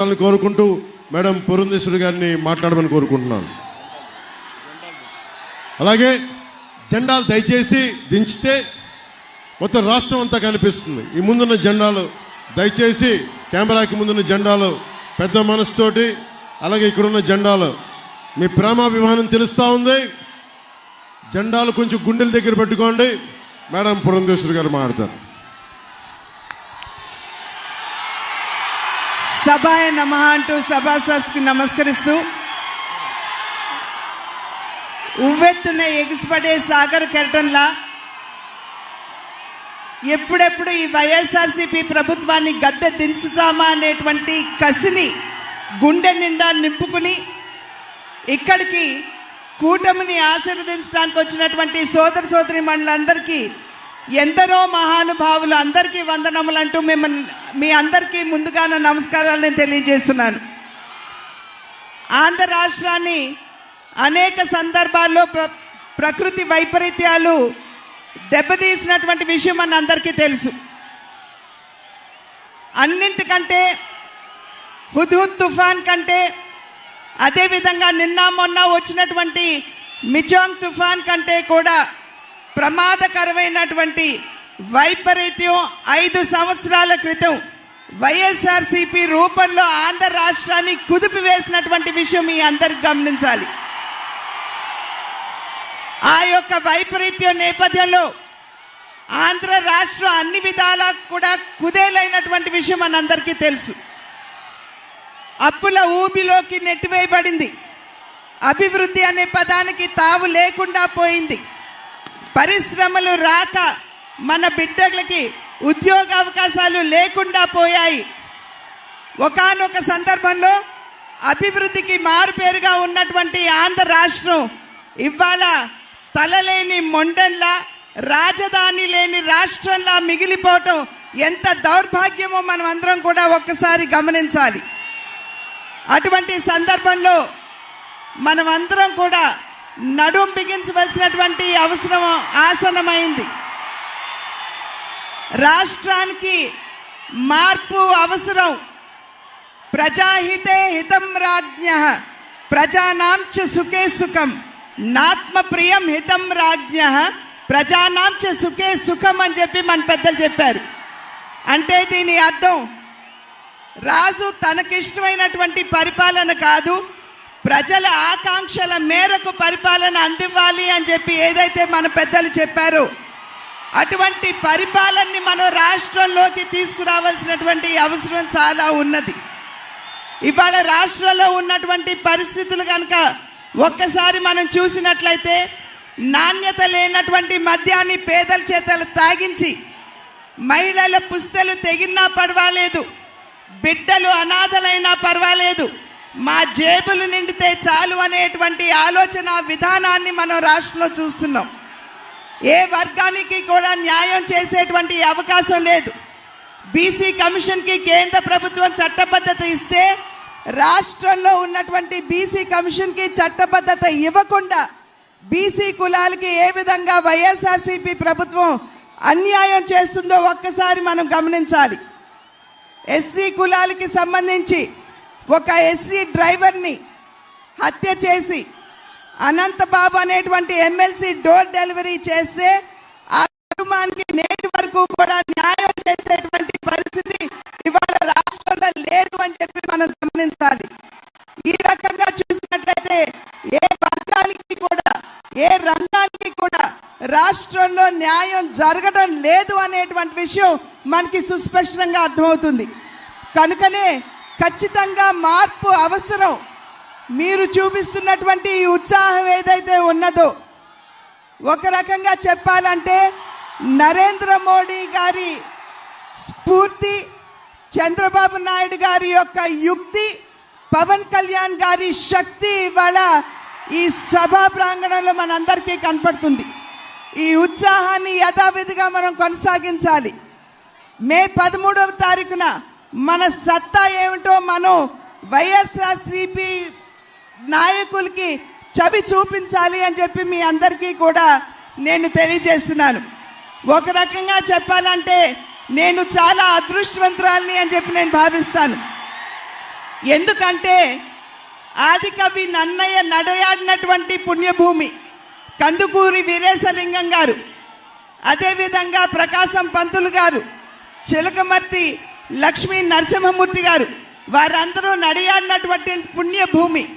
వాళ్ళని కోరుకుంటూ మేడం పురంధేశ్వరి గారిని మాట్లాడమని కోరుకుంటున్నాను. అలాగే జెండాలు దయచేసి దించితే మొత్తం రాష్ట్రం అంతా కనిపిస్తుంది. ఈ ముందున్న జెండాలు దయచేసి కెమెరాకి ముందున్న జెండాలు పెద్ద మనసుతోటి అలాగే ఇక్కడున్న జెండాలు. మీ ప్రేమాభిమానం తెలుస్తూ ఉంది. జెండాలు కొంచెం గుండెల దగ్గర పెట్టుకోండి. మేడం పురంధేశ్వరి గారు మాట్లాడతారు. సభాయ నమ అంటూ సభాసస్కి నమస్కరిస్తూ ఉవ్వెత్తున ఎగిసిపడే సాగర్ కెరటంలా ఎప్పుడెప్పుడు ఈ వైఎస్ఆర్సీపీ ప్రభుత్వాన్ని గద్దె దించుతామా అనేటువంటి కసిని గుండె నిండా నింపుకుని ఇక్కడికి కూటమిని ఆశీర్వదించడానికి వచ్చినటువంటి సోదర సోదరి మండలందరికీ ఎందరో మహానుభావులు అందరికీ వందనములు అంటూ మిమ్మల్ని మీ అందరికీ ముందుగానే నమస్కారాలు నేను తెలియజేస్తున్నాను. ఆంధ్ర రాష్ట్రాన్ని అనేక సందర్భాల్లో ప్ర ప్రకృతి వైపరీత్యాలు దెబ్బతీసినటువంటి విషయం మన అందరికీ తెలుసు. అన్నింటికంటే హుద్హుద్ తుఫాన్ కంటే అదేవిధంగా నిన్న మొన్న వచ్చినటువంటి మిచోంగ్ తుఫాన్ కంటే కూడా ప్రమాదకరమైనటువంటి వైపరీత్యం ఐదు సంవత్సరాల క్రితం వైఎస్ఆర్సీపీ రూపంలో ఆంధ్ర రాష్ట్రాన్ని కుదిపివేసినటువంటి విషయం మీ అందరికి గమనించాలి. ఆ యొక్క వైపరీత్యం నేపథ్యంలో ఆంధ్ర రాష్ట్రం అన్ని విధాలా కూడా కుదేలైనటువంటి విషయం మనందరికీ తెలుసు. అప్పుల ఊబిలోకి నెట్టివేయబడింది. అభివృద్ధి అనే పదానికి తావు లేకుండా పోయింది. పరిశ్రమలు రాక మన బిడ్డలకి ఉద్యోగ అవకాశాలు లేకుండా పోయాయి. ఒకానొక సందర్భంలో అభివృద్ధికి మారుపేరుగా ఉన్నటువంటి ఆంధ్ర రాష్ట్రం ఇవాళ తలలేని మొండంలా రాజధాని లేని రాష్ట్రంలా మిగిలిపోవటం ఎంత దౌర్భాగ్యమో మనం అందరం కూడా ఒక్కసారి గమనించాలి. అటువంటి సందర్భంలో మనం అందరం కూడా నడుం బిగించవలసినటువంటి అవసరం ఆసనమైంది. రాష్ట్రానికి మార్పు అవసరం. ప్రజాహితే హితం రాజ్ఞ ప్రజానాం సుఖే సుఖం. నాత్మ ప్రియం హితం రాజ్ఞ ప్రజానాంచ సుఖే సుఖం అని చెప్పి మన పెద్దలు చెప్పారు. అంటే దీని అర్థం రాజు తనకిష్టమైనటువంటి పరిపాలన కాదు ప్రజల ఆకాంక్షల మేరకు పరిపాలన అందివ్వాలి అని చెప్పి ఏదైతే మన పెద్దలు చెప్పారో అటువంటి పరిపాలనని మనం రాష్ట్రంలోకి తీసుకురావాల్సినటువంటి అవసరం చాలా ఉన్నది. ఇవాళ రాష్ట్రంలో ఉన్నటువంటి పరిస్థితులు కనుక ఒక్కసారి మనం చూసినట్లయితే నాణ్యత లేనటువంటి మద్యాన్ని పేదల చేతలు తాగించి మహిళల పుస్తలు తెగినా పర్వాలేదు బిడ్డలు అనాథలైనా పర్వాలేదు మా జేబులు నిండితే చాలు అనేటువంటి ఆలోచన విధానాన్ని మనం రాష్ట్రంలో చూస్తున్నాం. ఏ వర్గానికి కూడా న్యాయం చేసేటువంటి అవకాశం లేదు. బీసీ కమిషన్కి కేంద్ర ప్రభుత్వం చట్టబద్ధత ఇస్తే రాష్ట్రంలో ఉన్నటువంటి బీసీ కమిషన్కి చట్టబద్ధత ఇవ్వకుండా బీసీ కులాలకి ఏ విధంగా వైఎస్ఆర్సీపీ ప్రభుత్వం అన్యాయం చేస్తుందో ఒక్కసారి మనం గమనించాలి. ఎస్సీ కులాలకి సంబంధించి ఒక ఎస్సీ డ్రైవర్ని హత్య చేసి అనంతబాబు అనేటువంటి ఎమ్మెల్సీ డోర్ డెలివరీ చేస్తే ఆ కుటుంబానికి నేటి వరకు కూడా న్యాయం చేసేటువంటి పరిస్థితి ఇవాళ రాష్ట్రంలో లేదు అని చెప్పి మనం గమనించాలి. ఈ రకంగా చూసినట్లయితే ఏ వర్గానికి కూడా ఏ రంగానికి కూడా రాష్ట్రంలో న్యాయం జరగడం లేదు అనేటువంటి విషయం మనకి సుస్పష్టంగా అర్థమవుతుంది. కనుకనే ఖచ్చితంగా మార్పు అవసరం. మీరు చూపిస్తున్నటువంటి ఈ ఉత్సాహం ఏదైతే ఉన్నదో ఒక రకంగా చెప్పాలంటే నరేంద్ర మోడీ గారి స్ఫూర్తి చంద్రబాబు నాయుడు గారి యొక్క యుక్తి పవన్ కళ్యాణ్ గారి శక్తి ఇవాళ ఈ సభా ప్రాంగణంలో మనందరికీ కనపడుతుంది. ఈ ఉత్సాహాన్ని యథావిధిగా మనం కొనసాగించాలి. మే పదమూడవ తారీఖున మన సత్తా ఏమిటో మనం వైఎస్ఆర్సిపి నాయకులకి చవి చూపించాలి అని చెప్పి మీ అందరికీ కూడా నేను తెలియజేస్తున్నాను. ఒక రకంగా చెప్పాలంటే నేను చాలా అదృష్టవంతురాలని అని చెప్పి నేను భావిస్తాను. ఎందుకంటే ఆదికవి నన్నయ్య నడయాడినటువంటి పుణ్యభూమి కందుకూరి వీరేశలింగం గారు అదేవిధంగా ప్రకాశం పంతులు గారు చిలకమర్తి లక్ష్మీ నరసింహమూర్తి గారు వారందరూ నడియాడినటువంటి పుణ్యభూమి.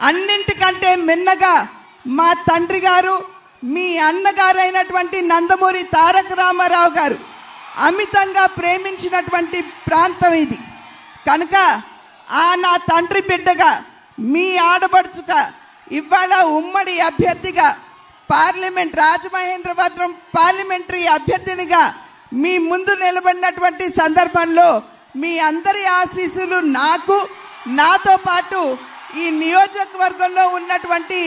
అన్నింటికంటే మిన్నగా మా తండ్రి గారు మీ అన్నగారైనటువంటి నందమూరి తారక రామారావు గారు అమితంగా ప్రేమించినటువంటి ప్రాంతం ఇది. కనుక ఆ నా తండ్రి బిడ్డగా మీ ఆడబడుచుగా ఇవాళ ఉమ్మడి అభ్యర్థిగా పార్లమెంట్ రాజమహేంద్రవరం పార్లమెంటరీ అభ్యర్థినిగా మీ ముందు నిలబడినటువంటి సందర్భంలో మీ అందరి ఆశీస్సులు నాకు నాతో పాటు ఈ నియోజకవర్గంలో ఉన్నటువంటి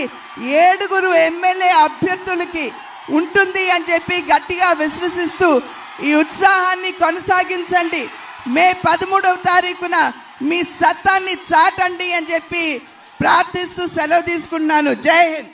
ఏడుగురు ఎమ్మెల్యే అభ్యర్థులకి ఉంటుంది అని చెప్పి గట్టిగా విశ్వసిస్తూ ఈ ఉత్సాహాన్ని కొనసాగించండి. మే పదమూడవ తారీఖున మీ సత్తాన్ని చాటండి అని చెప్పి ప్రార్థిస్తూ సెలవు తీసుకున్నాను జై హింద్.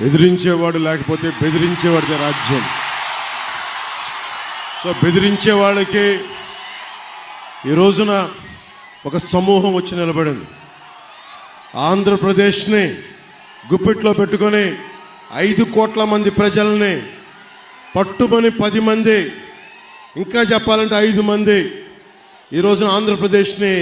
ఎదిరించేవాడు లేకపోతే బెదిరించేవాడికి రాజ్యం. సో బెదిరించే వాళ్ళకి ఈ రోజున ఒక సమూహం వచ్చి నిలబడింది. ఆంధ్రప్రదేశ్ని గుప్పిట్లో పెట్టుకొని ఐదు కోట్ల మంది ప్రజల్ని పట్టుమని పది మంది ఇంకా చెప్పాలంటే ఐదు మంది ఈ రోజున ఆంధ్రప్రదేశ్ని